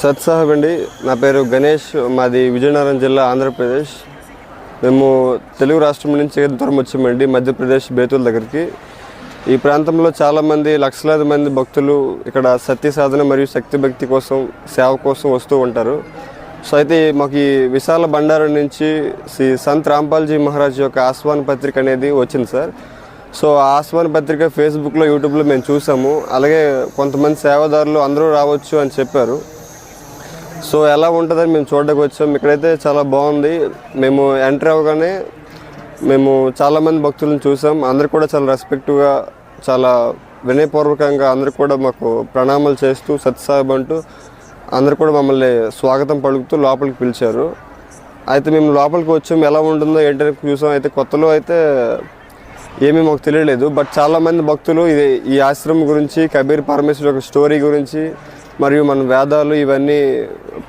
సత్ సాహెబ్ అండి నా పేరు గణేష్. మాది విజయనగరం జిల్లా ఆంధ్రప్రదేశ్. మేము తెలుగు రాష్ట్రం నుంచి దూరం వచ్చామండి మధ్యప్రదేశ్ బేతుల దగ్గరికి. ఈ ప్రాంతంలో చాలామంది లక్షలాది మంది భక్తులు ఇక్కడ సత్య సాధన మరియు శక్తి భక్తి కోసం సేవ కోసం వస్తూ ఉంటారు. సో అయితే మాకు ఈ విశాల భండారం నుంచి శ్రీ సంత్ రాంపాల్జీ మహారాజ్ యొక్క ఆస్వాన్ పత్రిక అనేది వచ్చింది సార్. సో ఆస్మాన్ పత్రిక ఫేస్బుక్లో యూట్యూబ్లో మేము చూసాము. అలాగే కొంతమంది సేవాదారులు అందరూ రావచ్చు అని చెప్పారు. సో ఎలా ఉంటుందని మేము చూడడానికి వచ్చాము ఇక్కడైతే చాలా బాగుంది. మేము ఎంటర్ అవ్వగానే మేము చాలామంది భక్తులను చూసాం. అందరు కూడా చాలా రెస్పెక్టివ్గా చాలా వినయపూర్వకంగా అందరు కూడా మాకు ప్రణామాలు చేస్తూ సత్సాహబ్ అంటూ అందరు కూడా మమ్మల్ని స్వాగతం పలుకుతూ లోపలికి పిలిచారు. అయితే మేము లోపలికి వచ్చాము. ఎలా ఉంటుందో ఏంటని చూసాం. అయితే కొత్తలో అయితే ఏమీ మాకు తెలియలేదు. బట్ చాలామంది భక్తులు ఇది ఈ ఆశ్రమం గురించి కబీర్ పరమేశ్వర్ యొక్క స్టోరీ గురించి మరియు మన వేదాలు ఇవన్నీ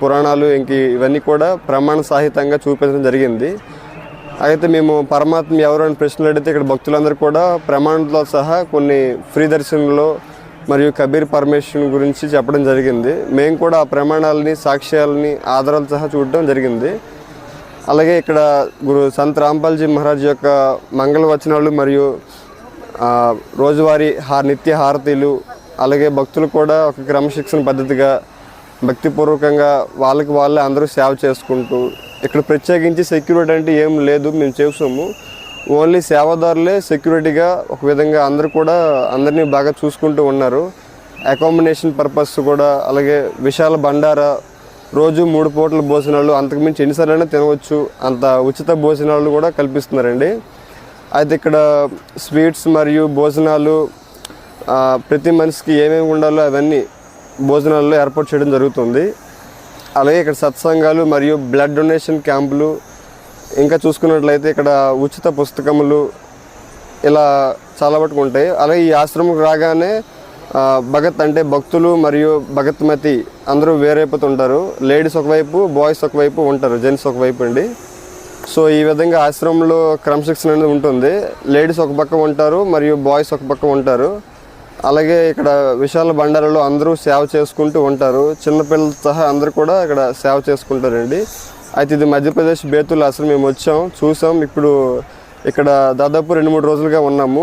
పురాణాలు ఇంక ఇవన్నీ కూడా ప్రమాణ సాహితంగా చూపించడం జరిగింది. అయితే మేము పరమాత్మ ఎవరైనా ప్రశ్నలు అడిగితే ఇక్కడ భక్తులందరూ కూడా ప్రమాణంతో సహా కొన్ని ఫ్రీ దర్శనంలో మరియు కబీర్ పరమేశ్వరుని గురించి చెప్పడం జరిగింది. మేము కూడా ఆ ప్రమాణాలని సాక్ష్యాలని ఆధారాలు సహా చూడడం జరిగింది. అలాగే ఇక్కడ గురు సంత్ రాంపాల్జీ మహారాజ్ యొక్క మంగళ వచనాలు మరియు రోజువారీ హా నిత్య హారతీలు అలాగే భక్తులు కూడా ఒక క్రమశిక్షణ పద్ధతిగా భక్తిపూర్వకంగా వాళ్ళకి వాళ్ళే అందరూ సేవ చేసుకుంటూ ఇక్కడ ప్రత్యేకించి సెక్యూరిటీ అంటే ఏం లేదు మేము చూసాము ఓన్లీ సేవాదారులే సెక్యూరిటీగా ఒక విధంగా అందరూ కూడా అందరినీ బాగా చూసుకుంటూ ఉన్నారు. అకామిడేషన్ పర్పస్ కూడా అలాగే విశాల బండారా రోజు మూడు పూటల భోజనాలు అంతకుమించి ఎన్నిసార్లైనా తినవచ్చు. అంత ఉచిత భోజనాలు కూడా కల్పిస్తున్నారండి. అయితే ఇక్కడ స్వీట్స్ మరియు భోజనాలు ప్రతి మనిషికి ఏమేమి ఉండాలో అవన్నీ భోజనాల్లో ఏర్పాటు చేయడం జరుగుతుంది. అలాగే ఇక్కడ సత్సంగాలు మరియు బ్లడ్ డొనేషన్ క్యాంపులు ఇంకా చూసుకున్నట్లయితే ఇక్కడ ఉచిత పుస్తకములు ఇలా చాలా మటుకు ఉంటాయి. అలాగే ఈ ఆశ్రమం రాగానే భగత్ అంటే భక్తులు మరియు భగత్మతి అందరూ వేరైపోతుంటారు. లేడీస్ ఒకవైపు బాయ్స్ ఒకవైపు ఉంటారు జెంట్స్ ఒకవైపు అండి. సో ఈ విధంగా ఆశ్రమంలో క్రమశిక్షణ అనేది ఉంటుంది. లేడీస్ ఒక పక్క ఉంటారు మరియు బాయ్స్ ఒక పక్క ఉంటారు. అలాగే ఇక్కడ విశాల బండాలలో అందరూ సేవ చేసుకుంటూ ఉంటారు. చిన్నపిల్లలు సహా అందరూ కూడా ఇక్కడ సేవ చేసుకుంటారండి. అయితే ఇది మధ్యప్రదేశ్ బేతుల్ అసలు మేము వచ్చాం చూసాం. ఇప్పుడు ఇక్కడ దాదాపు రెండు మూడు రోజులుగా ఉన్నాము.